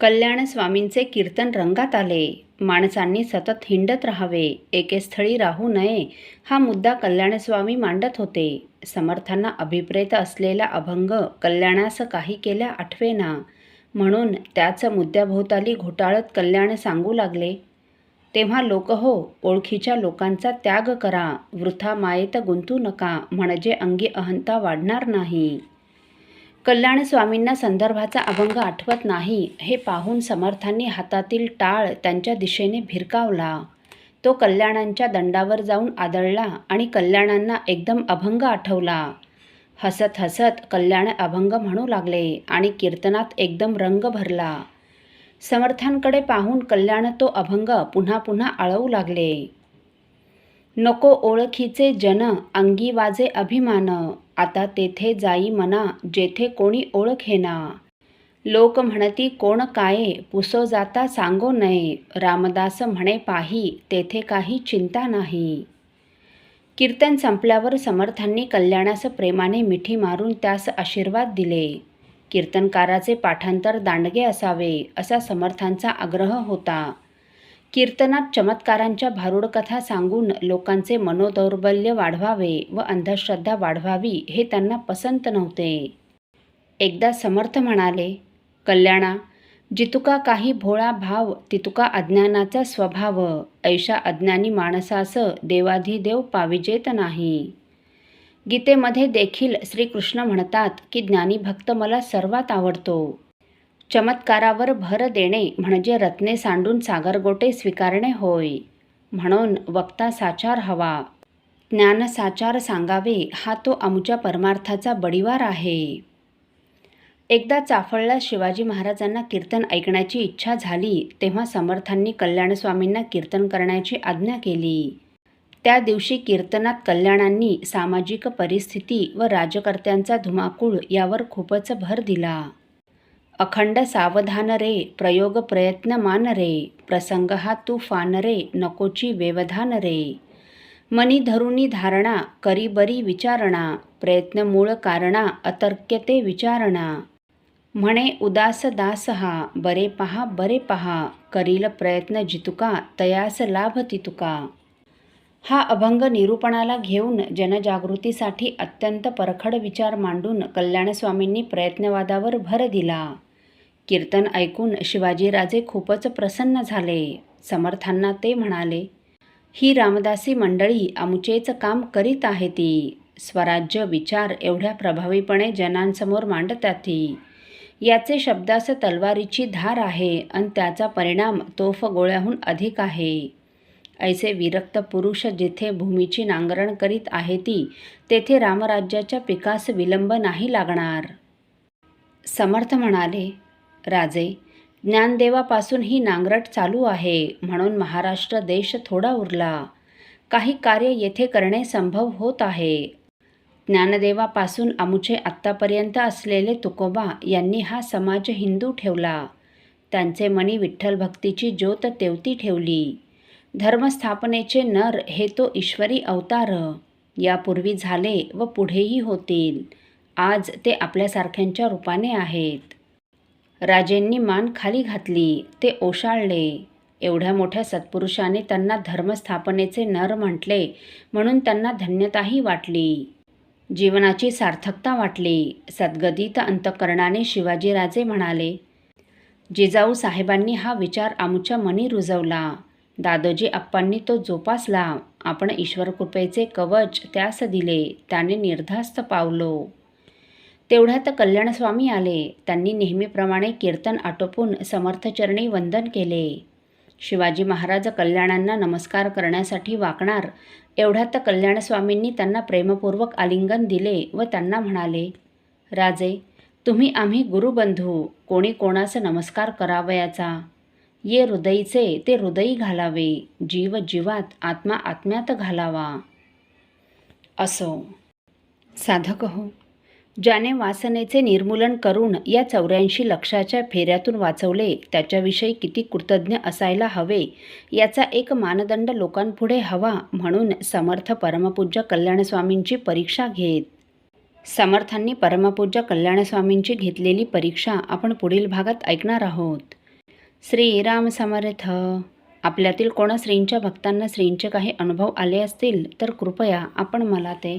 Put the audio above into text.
कल्याण स्वामींचे कीर्तन रंगात आले. माणसांनी सतत हिंडत राहावे. एके स्थळी राहू नये. हा मुद्दा कल्याणस्वामी मांडत होते. समर्थांना अभिप्रेत असलेला अभंग कल्याणास काही केल्या आठवेना. म्हणून त्याच मुद्द्याभोवताली घोटाळत कल्याण सांगू लागले. तेव्हा लोक हो ओळखीच्या लोकांचा त्याग करा. वृथा मायेत गुंतू नका. म्हणजे अंगी अहंता वाढणार नाही. कल्याण स्वामींना संदर्भाचा अभंग आठवत नाही हे पाहून समर्थांनी हातातील टाळ त्यांच्या दिशेने भिरकावला. तो कल्याणांच्या दंडावर जाऊन आदळला आणि कल्याणांना एकदम अभंग आठवला. हसत हसत कल्याण अभंग म्हणू लागले आणि कीर्तनात एकदम रंग भरला. समर्थांकडे पाहून कल्याण तो अभंग पुन्हा पुन्हा आळवू लागले. नको ओळखीचे जन अंगी वाजे अभिमान आता तेथे जाई मना जेथे कोणी ओळखेना लोक म्हणती कोण काये? पुसो जाता सांगो नये. रामदास म्हणे पाही तेथे काही चिंता नाही कीर्तन संपल्यावर समर्थांनी कल्याणास प्रेमाने मिठी मारून त्यास आशीर्वाद दिले. कीर्तनकाराचे पाठांतर दांडगे असावे असा समर्थांचा आग्रह होता. कीर्तनात चमत्कारांच्या भारूड कथा सांगून लोकांचे मनोदौर्बल्य वाढवावे व अंधश्रद्धा वाढवावी हे त्यांना पसंत नव्हते. एकदा समर्थ म्हणाले कल्याणा जितुका काही भोळा भाव तितुका अज्ञानाचा स्वभाव ऐशा अज्ञानी माणसास देवाधिदेव पाविजेत नाही. गीतेमध्ये देखील श्रीकृष्ण म्हणतात की ज्ञानी भक्त मला सर्वात आवडतो. चमत्कारावर भर देणे म्हणजे रत्ने सांडून सागरगोटे स्वीकारणे होय. म्हणून वक्ता साचार हवा. ज्ञान साचार सांगावे हा तो आमच्या परमार्थाचा बडिवार आहे. एकदा चाफळला शिवाजी महाराजांना कीर्तन ऐकण्याची इच्छा झाली तेव्हा समर्थांनी कल्याणस्वामींना कीर्तन करण्याची आज्ञा केली. त्या दिवशी कीर्तनात कल्याणांनी सामाजिक परिस्थिती व राजकर्त्यांचा धुमाकूळ यावर खूपच भर दिला. अखंड सावधान रे प्रयोग प्रयत्न मान रे प्रसंग हा तुफान रे नकोची व्यवधान रे. मनी धरुणी धारणा करी बरी विचारणा प्रयत्न मूळ कारणा अतर्क्यते विचारणा. म्हणे उदास दास हा बरे पहा बरे पहा करील प्रयत्न जितुका तयास लाभ तितुका. हा अभंग निरूपणाला घेऊन जनजागृतीसाठी अत्यंत परखड विचार मांडून कल्याणस्वामींनी प्रयत्नवादावर भर दिला. कीर्तन ऐकून शिवाजीराजे खूपच प्रसन्न झाले. समर्थांना ते म्हणाले ही रामदासी मंडळी आमचेच काम करीत आहे ती. स्वराज्य विचार एवढ्या प्रभावीपणे जनांसमोर मांडतात ती. याचे शब्दास तलवारीची धार आहे आणि त्याचा परिणाम तोफ गोळ्याहून अधिक आहे. ऐसे विरक्त पुरुष जिथे भूमीची नांगरण करीत आहे ती तेथे रामराज्याच्या पिकास विलंब नाही लागणार. समर्थ म्हणाले राजे ज्ञानदेवापासून ही नांगरट चालू आहे म्हणून महाराष्ट्र देश थोडा उरला. काही कार्य येथे करणे संभव होत आहे. ज्ञानदेवापासून आमुचे आत्तापर्यंत असलेले तुकोबा यांनी हा समाज हिंदू ठेवला. त्यांचे मणी विठ्ठल भक्तीची ज्योत तेवती ठेवली. धर्मस्थापनेचे नर हे तो ईश्वरी अवतार. यापूर्वी झाले व पुढेही होतील. आज ते आपल्यासारख्यांच्या रूपाने आहेत. राजेंनी मान खाली घातली ते ओशाळले. एवढ्या मोठ्या सत्पुरुषाने त्यांना धर्मस्थापनेचे नर म्हटले म्हणून त्यांना धन्यताही वाटली. जीवनाची सार्थकता वाटली. सद्गदित अंतकरणाने शिवाजीराजे म्हणाले जिजाऊ साहेबांनी हा विचार आमच्या मनी रुजवला. दादोजी आप्पांनी तो जोपासला. आपण ईश्वरकृपेचे कवच त्यास दिले त्याने निर्धास्त पावलो. तेवढ्यात कल्याणस्वामी आले. त्यांनी नेहमीप्रमाणे कीर्तन आटोपून समर्थचरणी वंदन केले. शिवाजी महाराज कल्याणांना नमस्कार करण्यासाठी वाकणार. एवढ्यात कल्याणस्वामींनी त्यांना प्रेमपूर्वक आलिंगन दिले व त्यांना म्हणाले राजे तुम्ही आम्ही गुरुबंधू. कोणी कोणास नमस्कार करावयाचा? ये हृदयीचे ते हृदयी घालावे. जीव जीवात आत्मा आत्म्यात घालावा. असो. साधक हो. ज्याने वासनेचे निर्मूलन करून या चौऱ्याऐंशी लक्षाच्या फेऱ्यातून वाचवले त्याच्याविषयी किती कृतज्ञ असायला हवे याचा एक मानदंड लोकांपुढे हवा म्हणून समर्थ परमपूज्य कल्याणस्वामींची परीक्षा घेत. समर्थांनी परमपूज्य कल्याणस्वामींची घेतलेली परीक्षा आपण पुढील भागात ऐकणार आहोत. श्रीराम समर्थ. आपल्यातील कोणा श्रींच्या भक्तांना श्रींचे काही अनुभव आले असतील तर कृपया आपण मला ते